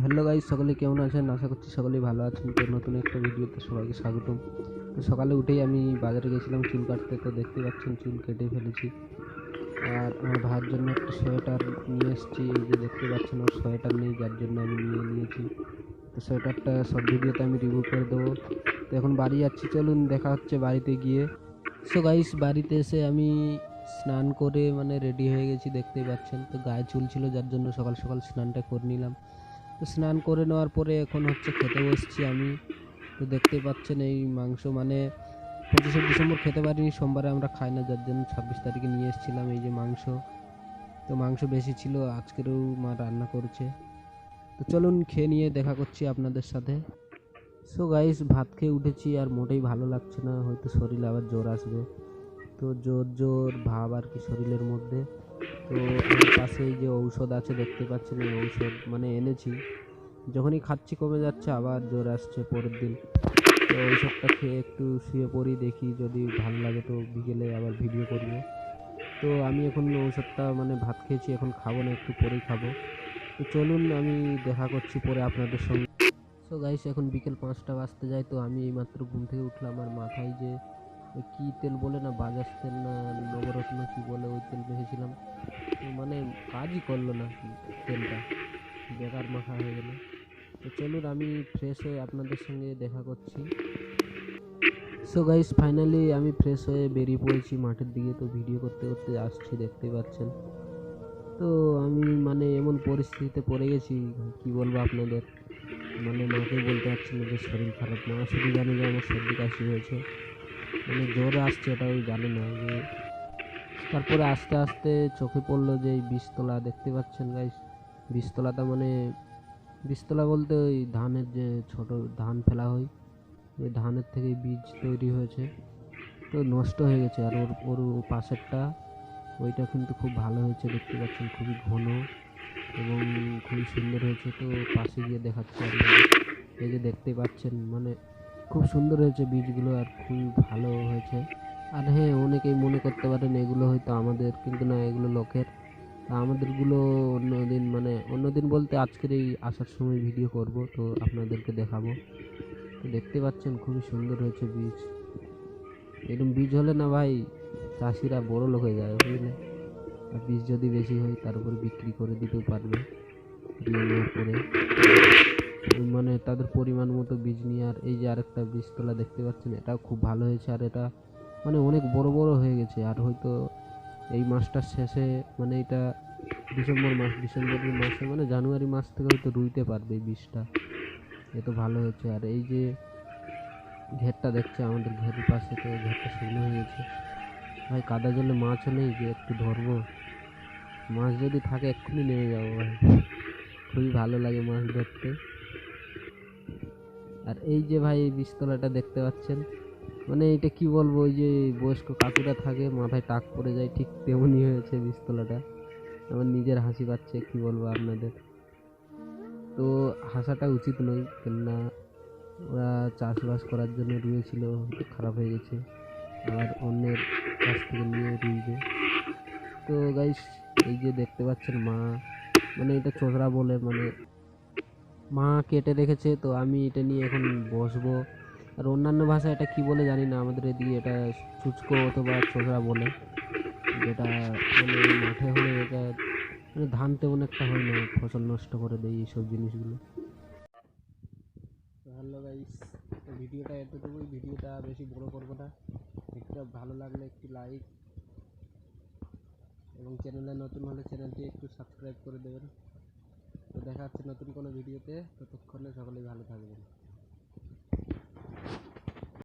Hello guys সকলে কেমন আছেন? আশা করছি সকলেই ভালো আছেন। তো নতুন একটা ভিডিওতে সবাইকে স্বাগতম। তো সকালে উঠেই আমি বাজারে গেছিলাম চুল কাটতে। তো দেখতে পাচ্ছেন চুল কেটে ফেলেছি। আর আমার ভাইয়ের জন্য একটা সোয়েটার নিয়ে এসেছি। এই যে দেখতে পাচ্ছেন, ওর সোয়েটার নেই, যার জন্য আমি নিয়ে নিয়েছি। তো সোয়েটারটা সব ভিডিওতে আমি রিভিউ করে দেবো। তো এখন বাড়ি যাচ্ছি, চলুন দেখা হচ্ছে বাড়িতে গিয়ে। সো গাইস বাড়িতে এসে আমি স্নান করে মানে রেডি হয়ে গেছি দেখতেই পাচ্ছেন। তো গায়ে চুল ছিল, যার জন্য সকাল সকাল স্নানটা করে নিলাম। স্নান করে নেওয়ার পরে এখন হচ্ছে খেতে বসছি আমি। তো দেখতেই পাচ্ছেন এই মাংস মানে পঁচিশে ডিসেম্বর খেতে পারিনি, সোমবারে আমরা খাই না, যার জন্য ছাব্বিশ তারিখে নিয়ে এসেছিলাম এই যে মাংস। তো মাংস বেশি ছিল, আজকেরও মা রান্না করছে। তো চলুন খেয়ে নিয়ে দেখা করছি আপনাদের সাথে। সো গাইস ভাত খেয়ে উঠেছি আর মোটেই ভালো লাগছে না, হয়তো শরীরে আবার জ্বর আসবে। তো জোর জোর ভাব আর কি শরীরের মধ্যে। তো আমার পাশে এই যে ঔষধ আছে, দেখতে পাচ্ছেন এই ঔষধ মানে এনেছি। যখনই খাচ্ছি কমে যাচ্ছে, আবার জ্বর আসছে পরের দিন। তো ঔষধটা খেয়ে একটু শুয়ে পড়ি, দেখি যদি ভালো লাগে তো বিকেলে আবার ভিডিও করব। তো আমি এখন ঔষধটা মানে ভাত খেয়েছি, এখন খাব না, একটু পরেই খাব। তো চলুন, আমি দেখা করছি পরে আপনাদের সঙ্গে। তো গাইস এখন বিকেল পাঁচটা বাজতে যায়, তো আমি এইমাত্র ঘুম থেকে উঠলাম, আর মাথায় যে কী তেল বলে না, বাজাজ তেল না, নবরত্ন কী বলে, ওই তেল মেখেছিলাম মানে কাজই করল না তেলটা, বেকার মাখা হয়ে গেল। তো চলুন আমি ফ্রেশ হয়ে আপনাদের সঙ্গে দেখা করছি। সো গাইস ফাইনালি আমি ফ্রেশ হয়ে বেরিয়ে পড়েছি মাঠের দিকে, তো ভিডিও করতে করতে আসছি, দেখতে পাচ্ছেন। তো আমি মানে এমন পরিস্থিতিতে পড়ে গেছি, কি বলব আপনাদের? মানে মাকে বলতে পারছি না যে শরীর খারাপ, মা শুধু জানে যে আমার সর্দি কাশি হয়েছে। মানে জোরে আসছে, এটাও জানে না যে তারপরে আস্তে আস্তে চোখে পড়ল যে এই বীজতলা, দেখতে পাচ্ছেন গাইস বীজতলাটা মানে বীজতলা বলতে ওই ধানের যে ছোট ধান ফেলা হয়, ওই ধানের থেকে বীজ তৈরি হয়েছে। তো নষ্ট হয়ে গেছে, আর ওর ওর পাশেরটা, ওইটা কিন্তু খুব ভালো হয়েছে, দেখতে পাচ্ছেন খুবই ঘন এবং খুবই সুন্দর হয়েছে। তো পাশে গিয়ে দেখাচ্ছি এই যে দেখতে পাচ্ছেন মানে খুব সুন্দর হয়েছে বীজগুলো আর খুবই ভালো হয়েছে। আর হ্যাঁ অনেকেই মনে করতে পারেন এগুলো হয়তো আমাদের, কিন্তু না, এগুলো লোকের। তা আমাদেরগুলো অন্যদিন মানে অন্যদিন বলতে আজকের এই আসার সময় ভিডিও করব, তো আপনাদেরকে দেখাবো। তো দেখতে পাচ্ছেন খুবই সুন্দর হয়েছে বীজ এরকম বীজ হলে না ভাই, চাষিরা বড় লোক হয়ে যায়, বুঝলে? আর বীজ যদি বেশি হয়, তার উপরে বিক্রি করে দিতেও পারবে। দিয়ে পরে মানে তাদের পরিমাণ মতো বীজ নিয়ে আর এই যে আরেকটা বীজতলা দেখতে পাচ্ছেন, এটাও খুব ভালো হয়েছে আর এটা মানে অনেক বড় বড় হয়ে গেছে। আর হয়তো এই মাসটার শেষে মানে এটা ডিসেম্বর মাস, ডিসেম্বরের মাসে মানে জানুয়ারি মাস থেকে হয়তো রুইতে পারবে এই বীজটা। এ তো ভালো হয়েছে। আর এই যে ঘেরটা দেখছে আমাদের ঘেরের পাশে তো ঘেরটা শুকনো হয়ে গেছে। ভাই, কাদা জলে মাছও নেই যে একটু ধরবো। মাছ যদি থাকে এক্ষুনি নেমে যাব ভাই। খুবই ভালো লাগে মাছ ধরতে। আর এই যে ভাই এই বীজতলাটা দেখতে পাচ্ছেন মানে এটা কি বলব, ওই যে বয়স্ক কাকুরা থাকে, মাথায় টাক পড়ে যায়, ঠিক তেমনই হয়েছে বীজতলাটা আমার নিজের হাসি পাচ্ছে, কি বলব আপনাদের। তো হাসাটা উচিত নয়, কেননা ওরা চাষবাস করার জন্য রুয়েছিল খারাপ হয়ে গেছে। আর অন্যের কাছ থেকে নিয়ে রুইবে। তো গাইস এই যে দেখতে পাচ্ছেন মা মানে এটা চোখরা বলে মানে মা কেটে রেখেছে, তো আমি এটা নিয়ে এখন বসবো। আর অন্যান্য ভাষায় এটা কি বলে জানি না, আমাদের এদিকে এটা চুচকো অথবা ছোকরা বলে। যেটা মানে মাঠে হলে এটা মানে ধান তেমন একটা হয় না, ফসল নষ্ট করে দেয় এইসব জিনিসগুলো। হ্যালো গাইস ভিডিওটা এতটুকুই, ভিডিওটা বেশি বড় করব না। ভিডিওটা ভালো লাগলে একটু লাইক এবং চ্যানেলে নতুন হলে চ্যানেলটি একটু সাবস্ক্রাইব করে দেবেন। তো দেখা হচ্ছে নতুন কোনো ভিডিওতে। ততক্ষণে সকলেই ভালো থাকবেন।